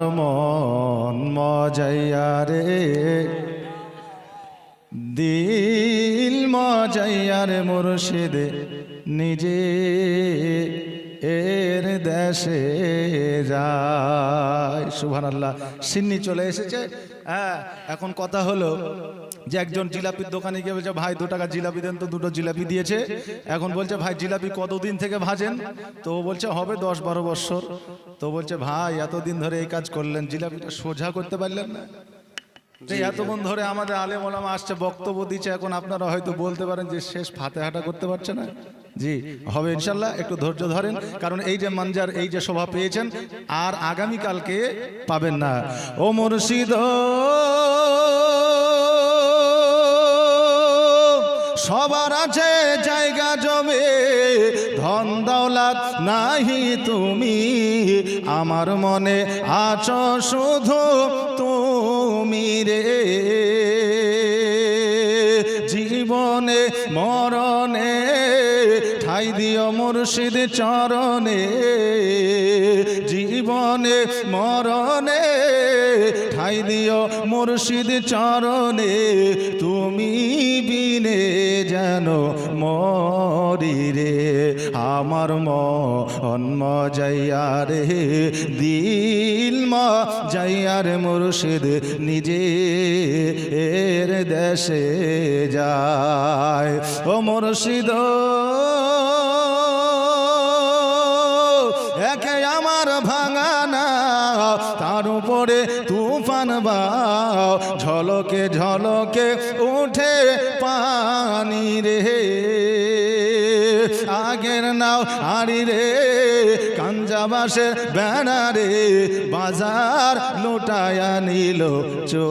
মন মজাইয়া রে। দিল মজাইয়া রে মুর্শিদে নিজে। এর দেশে যায়। সুভান আল্লাহ সিন্নি চলে এসেছে। হ্যাঁ এখন কথা হলো যে একজন জিলাপির দোকানে গিয়ে বলছে ভাই দু টাকা জিলাপি দেন তো দুটো জিলাপি দিয়েছে। এখন বলছে ভাই জিলাপি কতদিন থেকে ভাজেন? তো বলছে হবে দশ বারো বছর তো বলছে ভাই এতদিন ধরে এই কাজ করলেন জিলাপিটা সোজা করতে পারলেন না? এতক্ষণ ধরে আমাদের আলেম ওলামা আসছে বক্তব্য দিচ্ছে এখন আপনারা হয়তো বলতে পারেন যে শেষ ফাতেহাটা করতে পারছে না। জি, হবে ইনশাল্লাহ একটু ধৈর্য ধরেন, কারণ এই যে মানজার, এই যে শোভা পেয়েছেন, আর আগামী কালকে পাবেন না। ও মুর্শিদ, সবার আছে জায়গা জমে, ধন দৌলত নাহি তুমি, আমার মনে আছো শুধু তুমি রে। জীবনে, মরণে ঠাই দিও মুর্শিদ চরণে, জীবনে মরণে। ঠাই দিও মুর্শিদ চরণে, তুমি বিনে যেন মরি রে। আমার মন মজাইয়া রে, দিল মজাইয়া রে মুর্শিদ, নিজে এর দেশে যায়। ও মুর্শিদ একে আমার ভাঙানা তার উপরে তুফান বাও, ঝলকে ঝলকে উঠে পানি রে। আগের নাও হাড়ি রে কাঞ্জাবাসের ব্যানারে বাজার লুটায়া নিল চো